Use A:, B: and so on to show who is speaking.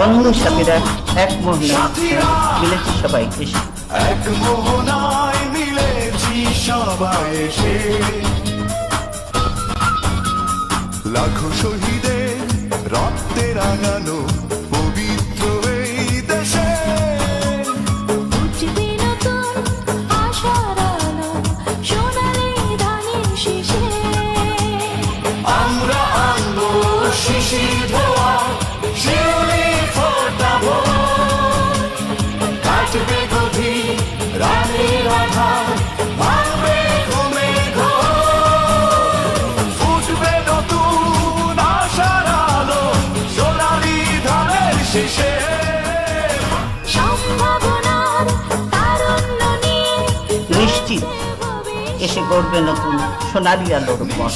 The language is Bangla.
A: বন্ধু সাথীরা এক মহিলা মিলেছি সবাই এসে।
B: এক মোহনায় মিলেছি সবাই এসে। লাখো শহীদের রক্তে রাঙানো পবিত্র এই দেশে। আমরা আনব
A: এসে গড়বে নতুন সোনালি আলোর পথ।